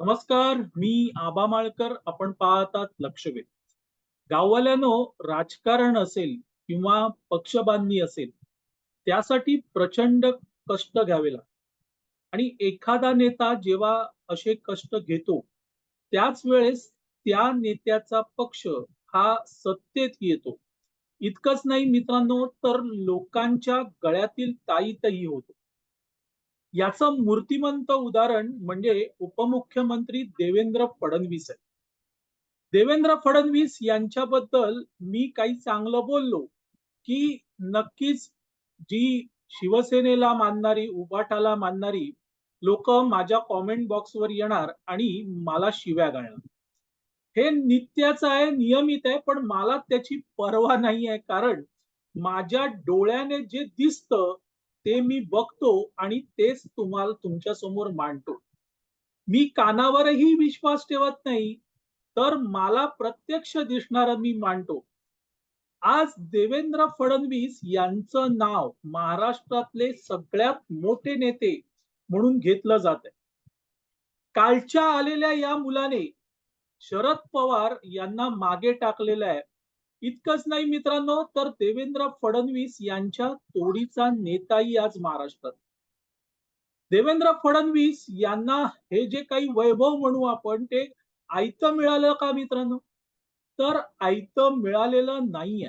नमस्कार मी आबा माळकर. आपण पाहतात लक्षवेध. गाववाल्यानो राजकारण असेल किंवा पक्षबांधणी असेल त्यासाठी प्रचंड कष्ट घ्यावे लागतात. आणि एखादा नेता जेव्हा असे कष्ट घेतो त्याच वेळेस त्या नेत्याचा पक्ष हा सत्तेत येतो. इतकंच नाही मित्रांनो तर लोकांच्या गळ्यातील ताईतही होतो. याचं मूर्तिमंत उदाहरण म्हणजे उपमुख्यमंत्री देवेंद्र फडणवीस आहे देवेंद्र फडणवीस यांच्याबद्दल मी काही चांगलं बोललो की नक्कीच जी शिवसेनेला मानणारी उबाटाला मानणारी लोक माझ्या कॉमेंट बॉक्सवर येणार आणि मला शिव्या गाळणार हे नित्याचं आहे नियमित आहे पण मला त्याची पर्वा नाही आहे. कारण माझ्या डोळ्याने जे दिसतं ते मी बघतो आणि तेच तुम्हाला तुमच्यासमोर मांडतो. मी कानावरही विश्वास ठेवत नाही तर मला प्रत्यक्ष दिसणार मी मांडतो. आज देवेंद्र फडणवीस यांचं नाव महाराष्ट्रातले सगळ्यात मोठे नेते म्हणून घेतलं जात आहे कालच्या आलेल्या या मुलाने शरद पवार यांना मागे टाकलेलं आहे. इतकंच नाही मित्रांनो तर देवेंद्र फडणवीस यांच्या तोडीचा नेताही आज महाराष्ट्रात. देवेंद्र फडणवीस यांना हे जे काही वैभव म्हणू आपण ते आयतं मिळालं का मित्रांनो? तर आयतं मिळालेलं नाहीये.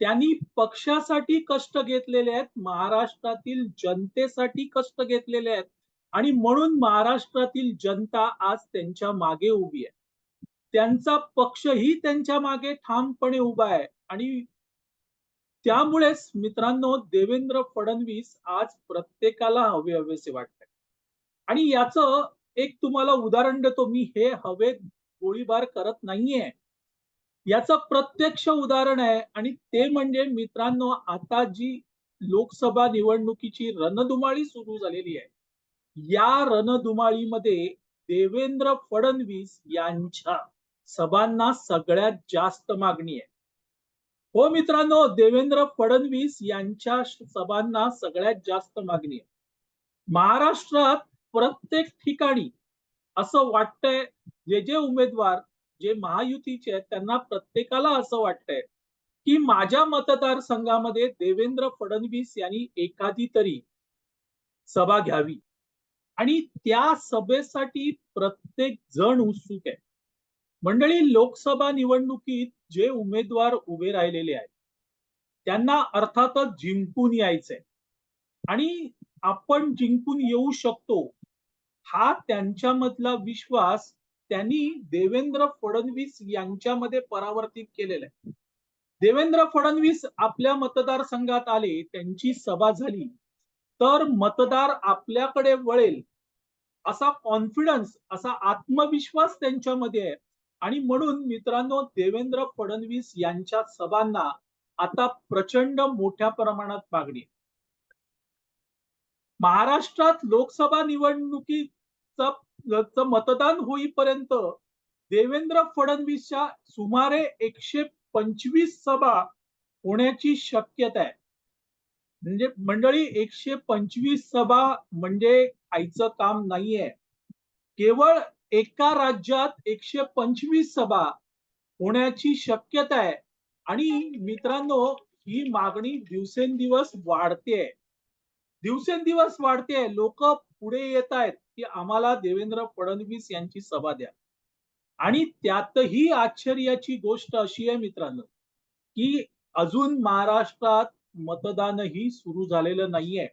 त्यांनी पक्षासाठी कष्ट घेतलेले आहेत महाराष्ट्रातील जनतेसाठी कष्ट घेतलेले आहेत आणि म्हणून महाराष्ट्रातील जनता आज त्यांच्या मागे उभी आहे. त्यांचा पक्षही त्यांच्या मागे ठामपणे उभा आहे. आणि त्यामुळेच मित्रांनो देवेंद्र फडणवीस आज प्रत्येकाला हवे हवेसे वाटतंय. आणि याच एक तुम्हाला उदाहरण देतो मी हे हवेत गोळीबार करत नाहीये. याचं प्रत्यक्ष उदाहरण आहे आणि ते म्हणजे मित्रांनो आता जी लोकसभा निवडणुकीची रणधुमाळी सुरू झालेली आहे. या रणधुमाळीमध्ये देवेंद्र फडणवीस यांच्या सभांना सगळ्यात जास्त मागणी आहे. हो मित्रांनो देवेंद्र फडणवीस यांच्या सभांना सगळ्यात जास्त मागणी आहे. महाराष्ट्रात प्रत्येक ठिकाणी असं वाटतंय जे जे उमेदवार जे महायुतीचे आहेत त्यांना प्रत्येकाला असं वाटतंय की माझ्या मतदारसंघामध्ये देवेंद्र फडणवीस यांनी एखादी तरी सभा घ्यावी. आणि त्या सभेसाठी प्रत्येक जण उत्सुक आहे. मंडळी लोकसभा निवडणुकीत जे उमेदवार उभे राहिलेले आहेत त्यांना अर्थातच जिंकून यायचंय. आणि आपण जिंकून येऊ शकतो हा त्यांच्यामधला विश्वास त्यांनी देवेंद्र फडणवीस यांच्यामध्ये परावर्तित केलेला आहे. देवेंद्र फडणवीस आपल्या मतदारसंघात आले त्यांची सभा झाली तर मतदार आपल्याकडे वळेल असा कॉन्फिडन्स असा आत्मविश्वास त्यांच्यामध्ये आहे. आणि म्हणून मित्रांनो देवेंद्र फडणवीस यांच्या सभांना आता प्रचंड मोठ्या प्रमाणात मागणी महाराष्ट्रात लोकसभा निवडणुकीचं मतदान होईपर्यंत देवेंद्र फडणवीसच्या सुमारे एकशे पंचवीस सभा होण्याची शक्यता आहे. म्हणजे मंडळी एकशे पंचवीस सभा म्हणजे खायचं काम नाहीये. केवळ एका राज्यात एकशे पंचवीस सभा होण्याची शक्यता आहे. आणि मित्रांनो ही मागणी दिवसेंदिवस वाढते दिवसेंदिवस वाढते लोक पुढे येत आहेत की आम्हाला देवेंद्र फडणवीस यांची सभा द्या. आणि त्यातही आश्चर्याची गोष्ट अशी आहे मित्रांनो की अजून महाराष्ट्रात मतदानही सुरू झालेलं नाहीये.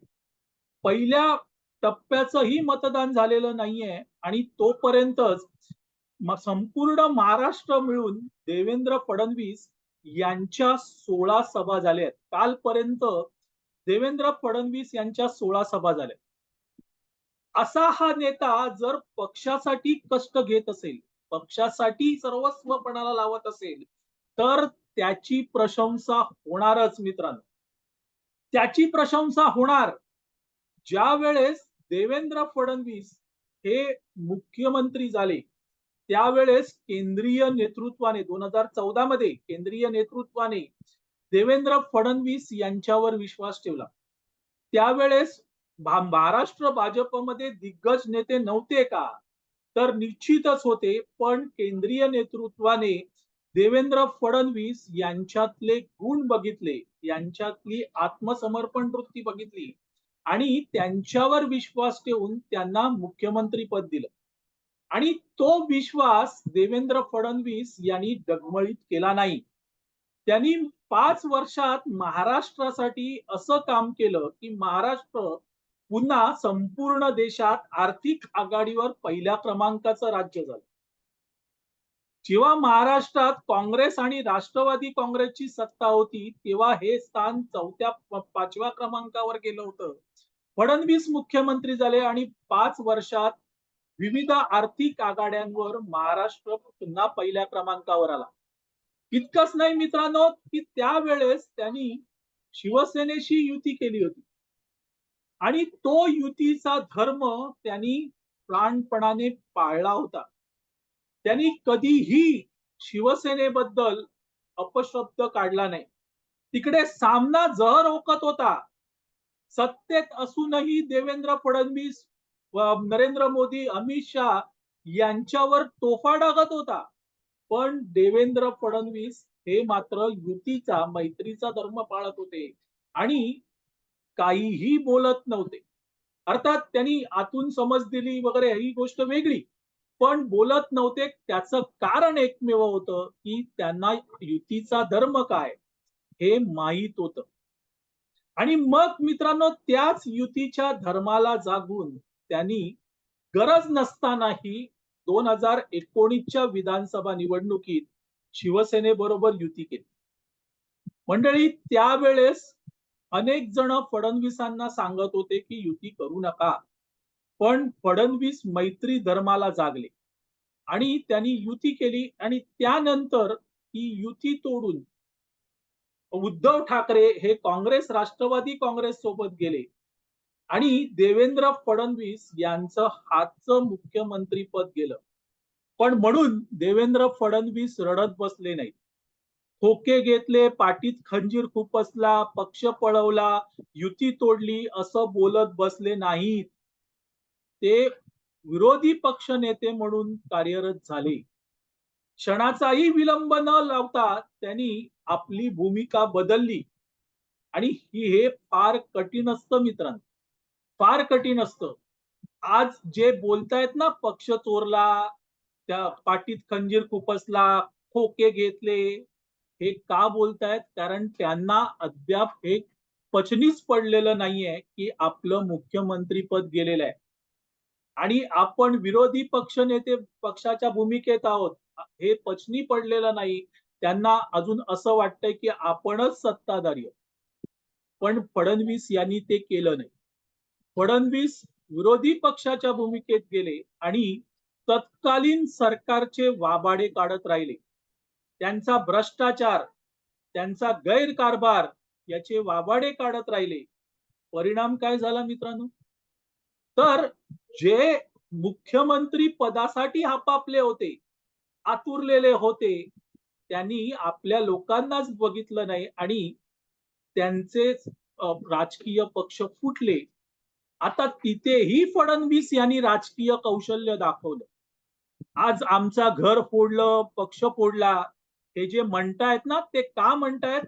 पहिल्या टप्प्याचंही मतदान झालेलं नाहीये आणि तोपर्यंतच संपूर्ण महाराष्ट्र मिळून देवेंद्र फडणवीस यांच्या सोळा सभा झाल्या आहेत. कालपर्यंत देवेंद्र फडणवीस यांच्या सोळा सभा झाल्या असा हा नेता जर पक्षासाठी कष्ट घेत असेल पक्षासाठी सर्वस्वपणाला लावत असेल तर त्याची प्रशंसा होणारच मित्रांनो. त्याची प्रशंसा होणार. ज्या वेळेस देवेंद्र फडणवीस हे मुख्यमंत्री झाले. त्यावेळेस केंद्रीय नेतृत्वाने दोन हजार चौदा मध्ये केंद्रीय नेतृत्वाने देवेंद्र फडणवीस यांच्यावर विश्वास ठेवला. त्यावेळेस महाराष्ट्र भाजपमध्ये दिग्गज नेते नव्हते का? तर निश्चितच होते पण केंद्रीय नेतृत्वाने देवेंद्र फडणवीस यांच्यातले गुण बघितले यांच्यातली आत्मसमर्पण वृत्ती बघितली. आणि त्यांच्यावर विश्वास ठेवून त्यांना मुख्यमंत्री पद दिलं. आणि तो विश्वास देवेंद्र फडणवीस यांनी डगमळीत केला नाही. त्यांनी पाच वर्षात महाराष्ट्रासाठी असं काम केलं की महाराष्ट्र पुन्हा संपूर्ण देशात आर्थिक आघाडीवर पहिल्या क्रमांकाचं राज्य झालं. जेव्हा महाराष्ट्रात काँग्रेस आणि राष्ट्रवादी काँग्रेसची सत्ता होती तेव्हा हे स्थान चौथ्या पाचव्या क्रमांकावर गेलं होतं. फडणवीस मुख्यमंत्री झाले आणि पाच वर्षात विविध आर्थिक आघाड्यांवर महाराष्ट्र पुन्हा पहिल्या क्रमांकावर आला. इतकंच नाही मित्रांनो की त्यावेळेस त्यांनी शिवसेनेशी युती केली होती. आणि तो युतीचा धर्म त्यांनी प्राणपणाने पाळला होता. त्यांनी कधीही शिवसेनेबद्दल अपशब्द काढला नाही. तिकडे सामना जहर ओकत होता. सत्तेत असूनही देवेंद्र फडणवीस नरेंद्र मोदी अमित शहा यांच्यावर तोफा डागत होता. पण देवेंद्र फडणवीस हे मात्र युतीचा मैत्रीचा धर्म पाळत होते आणि काहीही बोलत नव्हते. अर्थात त्यांनी आतून समज दिली वगैरे ही गोष्ट वेगळी. पण बोलत नव्हते. त्याचं कारण एकमेव होतं की त्यांना युतीचा धर्म काय हे माहीत होतं. आणि मग मित्रांनो त्याच युतीच्या धर्माला जागून त्यांनी गरज नसतानाही दोन हजार एकोणीसच्या विधानसभा निवडणुकीत शिवसेनेबरोबर युती केली. मंडळी त्यावेळेस अनेक जण फडणवीसांना सांगत होते की युती करू नका. पण फडणवीस मैत्री धर्माला जागले. आणि त्यांनी युती केली आणि त्यानंतर ही युती तोडून उद्धव ठाकरे हे काँग्रेस राष्ट्रवादी काँग्रेस सोबत गेले. आणि देवेंद्र फडणवीस यांचं हातचं मुख्यमंत्री पद गेलं. पण म्हणून देवेंद्र फडणवीस रडत बसले नाही खोके घेतले पाठीत खंजीर खुपसला पक्ष पळवला युती तोडली असं बोलत बसले नाहीत. ते विरोधी पक्ष नेते म्हणून कार्यरत झाले. क्षणाचाही विलंब न लावता त्यांनी आपली भूमिका बदलली. आणि ही हे फार कठीण असतं मित्रांनो. फार कठीण असतं. आज जे बोलतायत ना पक्ष चोरला त्या पाठीत खंजीर खुपसला खोके घेतले हे का बोलतायत? कारण त्यांना अद्याप हे पचनीच पडलेलं नाहीये की आपलं मुख्यमंत्री पद गेलेलं आहे. आणि आपण विरोधी पक्ष नेते पक्षाच्या भूमिकेत आहोत हे पचनी पडलेलं नाही. त्यांना अजून असं वाटतंय की आपणच सत्ताधारी पण फडणवीस यांनी ते केलं नाही. फडणवीस विरोधी पक्षाच्या भूमिकेत गेले आणि तत्कालीन सरकारचे वाबाडे काढत राहिले. त्यांचा भ्रष्टाचार त्यांचा गैरकारभार याचे वाबाडे काढत राहिले. परिणाम काय झाला मित्रांनो? तर जे मुख्यमंत्री पदासाठी आपापले होते आतुरलेले होते त्यांनी आपल्या लोकांनाच बघितलं नाही आणि त्यांचे राजकीय पक्ष फुटले. आता तिथेही फडणवीस यांनी राजकीय कौशल्य दाखवलं. आज आमचा घर फोडलं पक्ष फोडला हे जे म्हणतायत ना ते का म्हणतायत?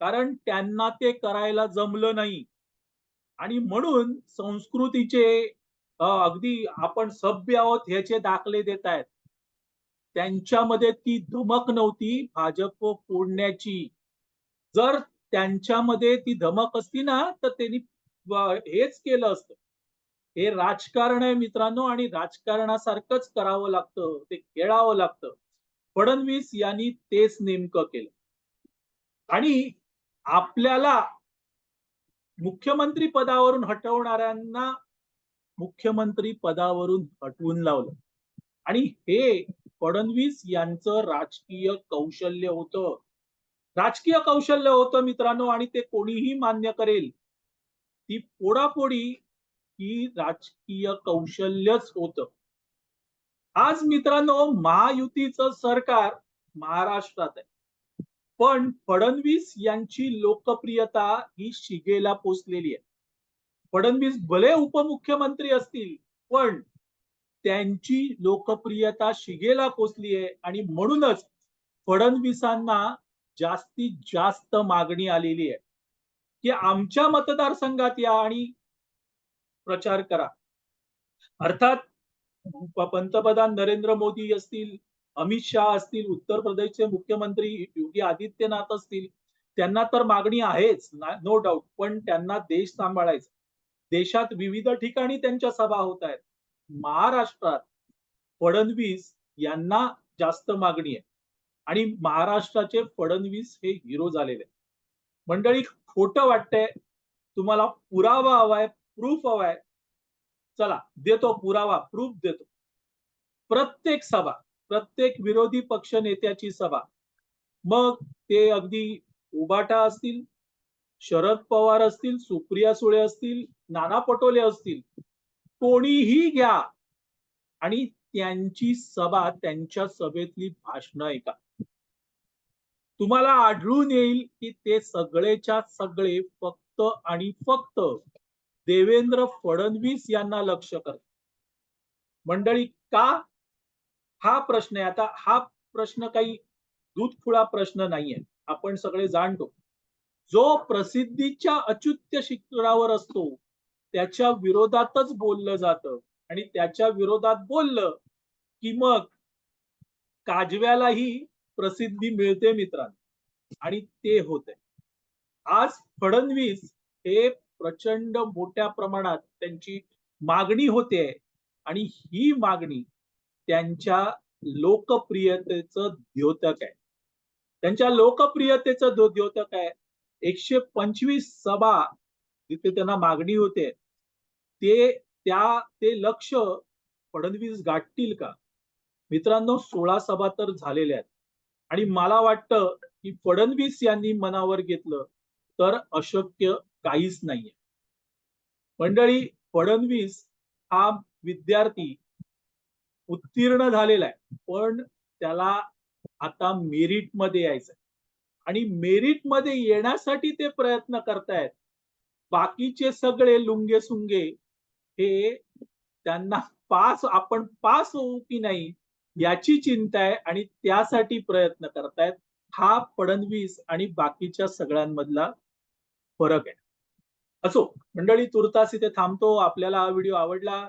कारण त्यांना ते करायला जमलं नाही. आणि म्हणून संस्कृतीचे अगदी आपण सभ्य आहोत ह्याचे दाखले देत आहेत. त्यांच्यामध्ये ती धमक नव्हती भाजप फोडण्याची. जर त्यांच्यामध्ये ती धमक असती ना तर त्यांनी हेच केलं असतं. हे राजकारण आहे मित्रांनो आणि राजकारणासारखंच करावं लागतं ते खेळावं लागतं. फडणवीस यांनी तेच नेमकं केलं. आणि आपल्याला मुख्यमंत्री पदावरून हटवणाऱ्यांना मुख्यमंत्री पदावरून हटवून लावलं. आणि हे फडणवीस यांचं राजकीय कौशल्य होतं. राजकीय कौशल्य होतं मित्रांनो आणि ते कोणीही मान्य करेल. ती पोडापोडी ही राजकीय कौशल्यच होत. आज मित्रांनो महायुतीचं सरकार महाराष्ट्रात आहे. पण फडणवीस यांची लोकप्रियता ही शिगेला पोचलेली आहे. फडणवीस भले उपमुख्यमंत्री असतील पण त्यांची लोकप्रियता शिगेला पोचली आहे आणि म्हणूनच फडणवीसांना जास्तीत जास्त मागणी आलेली आहे. की आमच्या मतदारसंघात या आणि प्रचार करा. अर्थात पंतप्रधान नरेंद्र मोदी असतील अमित शहा असतील उत्तर प्रदेशचे मुख्यमंत्री योगी आदित्यनाथ असतील त्यांना तर मागणी आहेच नो डाऊट पण त्यांना देश सांभाळायचा. देशात विविध ठिकाणी त्यांच्या सभा होत आहेत. महाराष्ट्रात फडणवीस यांना जास्त मागणी आहे. आणि महाराष्ट्राचे फडणवीस हे हिरो झालेले मंडळी खोटं वाटतंय. तुम्हाला पुरावा हवाय प्रूफ हवाय. चला देतो पुरावा प्रूफ देतो. प्रत्येक सभा प्रत्येक विरोधी पक्ष नेत्याची सभा. मग ते अगदी उबाटा असतील शरद पवार असतील सुप्रिया सुळे असतील नाना पटोले असतील कोणीही घ्या. आणि त्यांची सभा त्यांच्या सभेतली भाषणं ऐका. तुम्हाला आढळून येईल की ते सगळेच्या सगळे फक्त आणि फक्त देवेंद्र फडणवीस यांना लक्ष करतात. मंडळी का हा प्रश्न आहे. आता हा प्रश्न काही दूधखुळा प्रश्न नाहीये. आपण सगळे जाणतो. जो प्रसिद्धीच्या अच्युत्य शिखरावर असतो त्याच्या विरोधातच बोललं जातं. आणि त्याच्या विरोधात बोललं की मग काजव्यालाही प्रसिद्धी मिळते मित्रांनो. आणि ते होते आज फडणवीस हे प्रचंड मोठ्या प्रमाणात त्यांची मागणी होते. आणि ही मागणी त्यांच्या लोकप्रियतेचं द्योतक आहे. त्यांच्या लोकप्रियतेचं द्योतक आहे. एकशे पंचवीस सभा जिथे त्यांना मागणी होते ते त्या ते लक्ष फडणवीस गाठतील का? मित्रांनो सोळा सभा तर झालेल्या आहेत. आणि मला वाटतं की फडणवीस यांनी मनावर घेतलं तर अशक्य काहीच नाहीये. मंडळी फडणवीस हा विद्यार्थी उत्तीर्ण झालेला आहे पण त्याला आता मेरिटमध्ये यायचं आणि मेरिटमध्ये येण्यासाठी ते प्रयत्न करतायत. बाकीचे सगळे लुंगे सुंगे हे त्यांना पास आपण पास होऊ की नाही याची चिंता आहे आणि त्यासाठी प्रयत्न करतायत. हा फडणवीस आणि बाकीच्या सगळ्यांमधला फरक आहे. असो मंडळी तुर्तास इथे थांबतो. आपल्याला हा व्हिडिओ आवडला